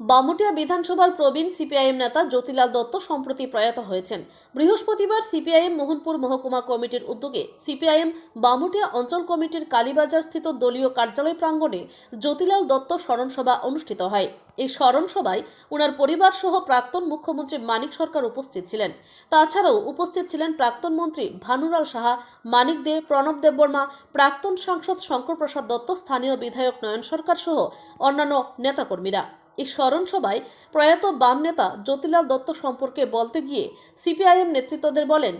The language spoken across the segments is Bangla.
বামুটিয়া বিধানসভার প্রবীণ সিপিআইএম নেতা জ্যোতিলাল দত্ত সম্প্রতি প্রয়াত হয়েছেন। বৃহস্পতিবার সিপিআইএম মোহনপুর মহকুমা কমিটির উদ্যোগে সিপিআইএম বামুটিয়া অঞ্চল কমিটির কালীবাজার স্থিত দলীয় কার্যালয় প্রাঙ্গণে জ্যোতিলাল দত্ত স্মরণসভা অনুষ্ঠিত হয়। এই স্মরণসভায় ওনার পরিবার সহ প্রাক্তন মুখ্যমন্ত্রী মানিক সরকার উপস্থিত ছিলেন। তাছাড়াও উপস্থিত ছিলেন প্রাক্তন মন্ত্রী ভানুলাল সাহা, মানিক দে, প্রণব দেববর্মা, প্রাক্তন সাংসদ শঙ্কর প্রসাদ দত্ত, স্থানীয় বিধায়ক নয়ন সরকার সহ অন্যান্য নেতাকর্মীরা। এই স্মরণ সভায় প্রয়াত বাম নেতা জ্যোতিলাল দত্ত সম্পর্কে বলতে গিয়ে সিপিআইএম নেতৃত্বদের বলেন,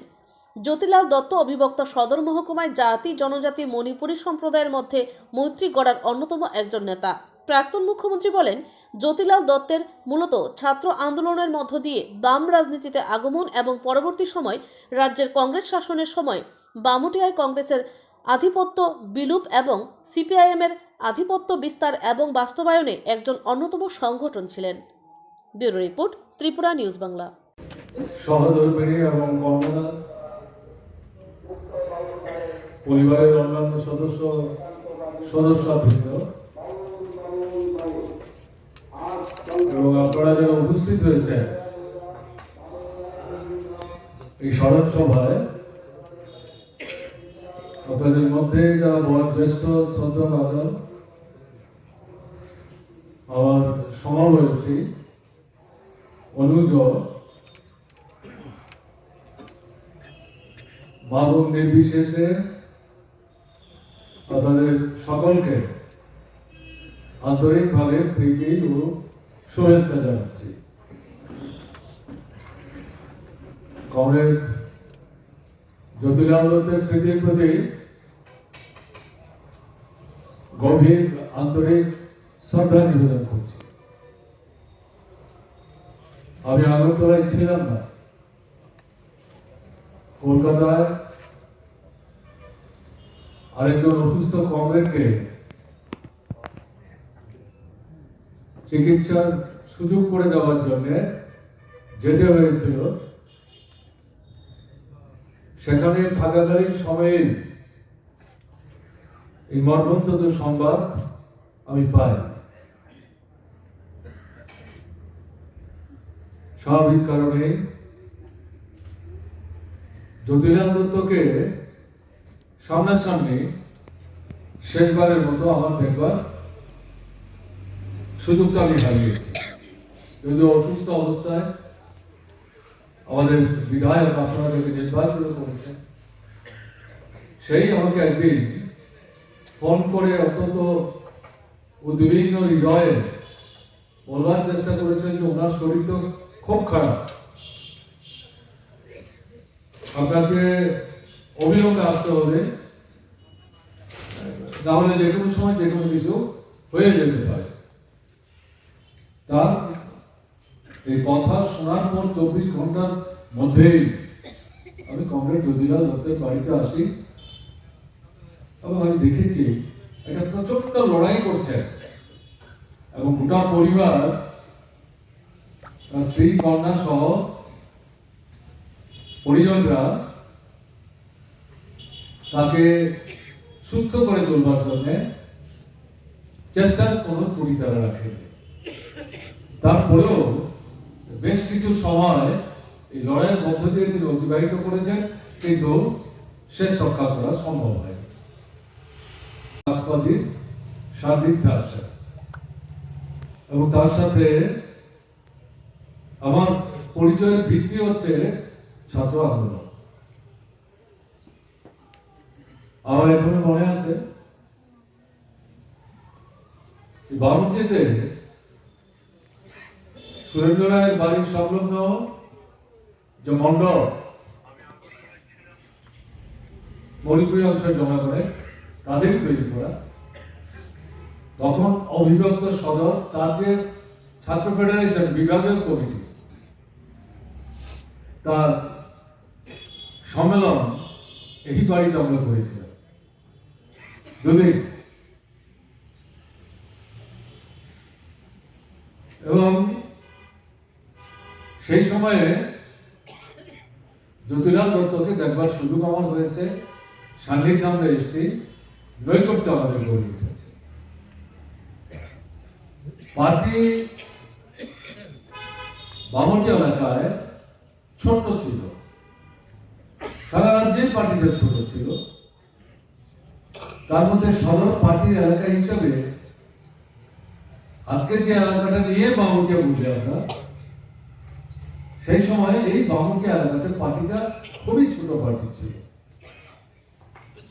জ্যোতিলাল দত্ত অবিভক্ত সদর মহকুমায় জাতি, জনজাতি, মণিপুরী সম্প্রদায়ের মধ্যে মৈত্রী গড়ার অন্যতম একজন নেতা। প্রাক্তন মুখ্যমন্ত্রী বলেন, জ্যোতিলাল দত্তের মূলত ছাত্র আন্দোলনের মধ্য দিয়ে বাম রাজনীতিতে আগমন এবং পরবর্তী সময় রাজ্যের কংগ্রেস শাসনের সময় বামুটিয়ায় কংগ্রেসের আধিপত্য বিলুপ এবং সিপিআইএমের আধিপত্য বিস্তার এবং বাস্তবায়নে একজন অন্যতম সংগঠন ছিলেন। Bureau report, Tripura news Bangla. সহধর্মিণী এবং কর্মদা পরিবারের অন্যান্য সদস্য, সদস্যবৃন্দ, এবং আপনারা যারা উপস্থিত হয়েছেন এই স্মরণ সভায় আপনাদের মধ্যে যারা বয়োজ্যেষ্ঠ শ্রদ্ধা ভাজন, আমার সমবয়সী অনুজ, বাবুর নির্বিশেষে আপনাদের সকলকে আন্তরিকভাবে প্রীতি ও শুভেচ্ছা জানাচ্ছি। কমরেড জ্যোতিলাল দত্তের স্মৃতির প্রতি গভীর আন্তরিক শ্রদ্ধা নিবেদন করছি। আমি আগরতলায় ছিলাম না। কলকাতায় আরেকজন অসুস্থ কমরেডকে চিকিৎসার সুযোগ করে দেওয়ার জন্য যেতে হয়েছিল। সেখানে থাকাকালীন সময়ে এই মর্মন্তত সংবাদ আমি পাই। স্বাভাবিক কারণে জ্যোতিলাল দত্তকে সামনাসামনি শেষবারের মতো আমার দেখবার সুযোগটা আমি হারিয়েছি। যদিও অসুস্থ অবস্থায় আমাদের বিধায়ক আপনারা যাকে নির্বাচিত করেছেন, সেই আমাকে একদিন ফোন করে অত্যন্ত উদ্বিগ্ন হৃদয়ে বলবার চেষ্টা করেছেন যে ওনার শরীর তো খুব খারাপ। আপনাকে অবিলম্বে আসতে হবে। তাহলে যে কোনো সময় যে কোনো কিছু হয়ে যেতে পারে। তার কথা শোনার পর চব্বিশ ঘণ্টার মধ্যেই আমি কমরেড জ্যোতিলাল দত্তের বাড়িতে আসি। এবং আমি দেখেছি একটা প্রচণ্ড লড়াই করছে। এবং গোটা পরিবার, তার স্ত্রী, কন্যা সহ পরিজনরা তাকে সুস্থ করে তুলবার জন্য চেষ্টার কোনো ত্রুটি তারা রাখেনি। তারপরেও বেশ কিছু সময় এই লড়াইয়ের মধ্য দিয়ে তিনি অতিবাহিত করেছেন, কিন্তু শেষ রক্ষা করা সম্ভব হয় রাষ্ট্রপতির সান্নিধ্যে আসে এবং তার সাথে আমার পরিচয়ের ভিত্তি হচ্ছে ছাত্র আন্দোলন। আমার এখনও মনে আছে বারুতিতে সুরেন্দ্র রায়ের বাড়ির সংলগ্ন যে মণ্ডপ মণিপুরী অংশ জমা করে তাদের তৈরি করা। তখন অবিভক্ত সদর তার যে ছাত্র ফেডারেশন বিভাগীয় কমিটি, তার সম্মেলন এই বাড়িতে আমরা করেছিলাম। এবং সেই সময়ে জ্যোতিলাল দত্তকে দেখবার সুযোগ আমার হয়েছে। সান্নিধ্যে আমরা এসেছি। নৈকট্য আমাদের গড়ে উঠেছে। পার্টি বামটি এলাকায় ছোট্ট ছিল। সারা রাজ্যে পার্টিটা ছোট ছিল। তার মধ্যে সদর পার্টির এলাকা হিসাবে আজকে যে এলাকাটা নিয়ে বামুটিয়া বুঝে আমরা সেই সময় এই বামুটিয়া এলাকাতে পার্টিটা খুবই ছোট পার্টি ছিল।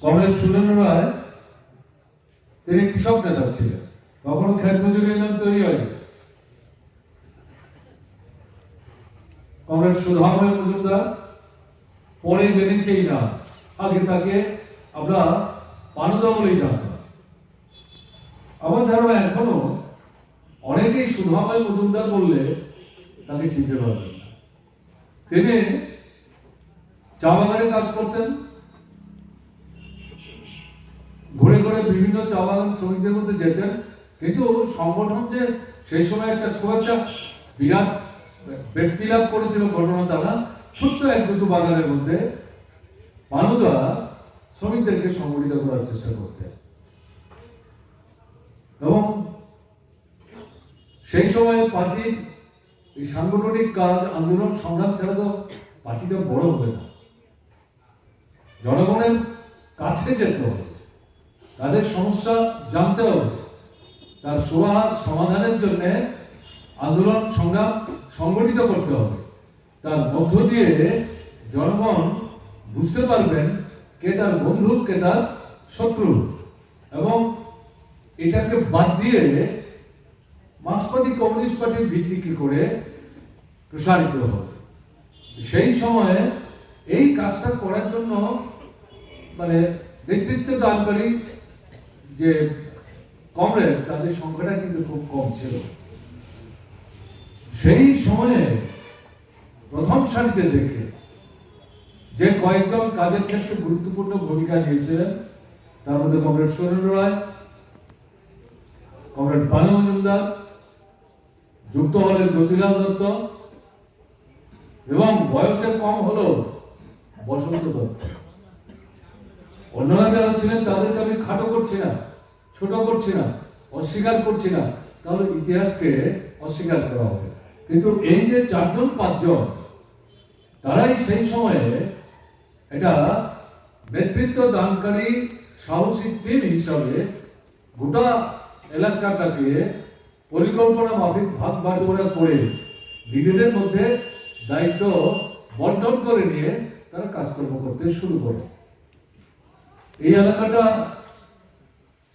কমরেড সুরেন্দ্র রায় তিনি কৃষক নেতা ছিলেন। তখনও খেত মজুরি নিলাম তৈরি হয়নি। কমরেড সুধাময় মজুমদার, পরে জেনেছেই না। আগে তাকে আমরা পানুদা বলেই জানতাম। আমার ধারণা এখনও অনেকেই সুধাময় মজুমদার বললে তাকে চিনতে পারবেন তিনি চা বাগানে কাজ করতেন। ঘুরে ঘুরে বিভিন্ন চা বাগান শ্রমিকদের মধ্যে যেতেন। কিন্তু সংগঠন যে সেই সময় একটা খুব একটা বিরাট ব্যক্তি লাভ করেছিল ঘটনা তা না ছোট্ট এক দুটো বাগানের মধ্যে মানুষরা শ্রমিকদেরকে সংগঠিত করার চেষ্টা করতেন। এবং সেই সময় পার্টির এই সাংগঠনিক কাজ, আন্দোলন, সংগ্রাম ছাড়া তো পার্টিটা বড় হবে না। জনগণের কাছে যেতে হবে। তাদের সমস্যা জানতে হবে। তার সোয়া সমাধানের জন্য আন্দোলন, সংগ্রাম সংগঠিত করতে হবে। তার মধ্য দিয়ে জনগণ বুঝতে পারবেন কে তার বন্ধু, কে তার শত্রু। এবং এটাকে বাদ দিয়ে মার্ক্সবাদী কমিউনিস্ট পার্টির ভিত্তি কি করে প্রসারিত হবে। সেই সময়ে এই কাজটা করার জন্য মানে নেতৃত্ব দানকারী যে কমরেড, তাদের সংখ্যাটা কিন্তু খুব কম ছিল। সেই সময়ে প্রথম সারিতে দেখে যে কয়েকজন কাজের ক্ষেত্রে গুরুত্বপূর্ণ ভূমিকা নিয়েছিলেন, তার মধ্যে কমরেড সুরেন্দ্র রায়, কমরেড পানু মজুমদার যুক্ত হলেন জ্যোতিলাল দত্ত এবং বয়সে কম হলো বসন্ত দত্ত। অন্যরা যারা ছিলেন তাদেরকে আমি খাটো করছি না, ছোট করছি না, অস্বীকার করছি না। তাহলে ইতিহাসকে অস্বীকার করা হবে। কিন্তু এই যে চারজন, পাঁচজন, তারাই সেই সময়ে এটা নেতৃত্ব দানকারী সাহসী টিম হিসাবে গোটা এলাকাটাকে পরিকল্পনা মাফিক ভাগ বাটোয়ারা করে নিজেদের মধ্যে দায়িত্ব বন্টন করে নিয়ে তারা কাজকর্ম করতে শুরু করে। এই এলাকাটা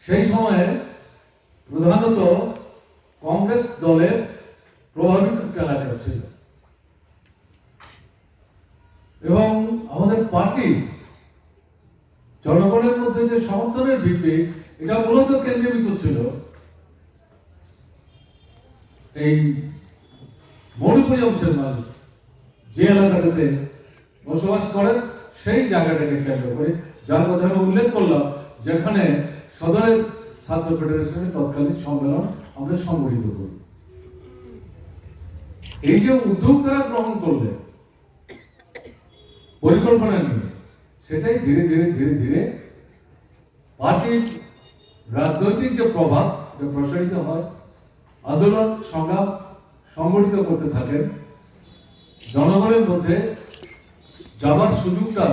সেই সময়ে প্রধানত কংগ্রেস দলের প্রভাবিত একটা এলাকা ছিল। এবং আমাদের পার্টি জনগণের মধ্যে যে সমর্থনের ভিত্তি, এটা মূলত কেন্দ্রীভূত ছিল। এই মণিপুরী অংশের মানুষ যে এলাকাটাতে বসবাস করেন, সেই জায়গাটাকে কেন্দ্র করে যার কথা আমি উল্লেখ করলাম, যেখানে সদরের ছাত্র ফেডারেশনের তৎকালীন সম্মেলন আমরা সংগঠিত করি। এই যে উদ্যোগ তারা গ্রহণ করলেন, পরিকল্পনা নিয়ে, সেটাই ধীরে ধীরে ধীরে ধীরে পার্টির রাজনৈতিক যে প্রভাব প্রসারিত হয় আন্দোলন সংগ্রাম সংগঠিত করতে থাকেন। জনগণের মধ্যে যাবার সুযোগটা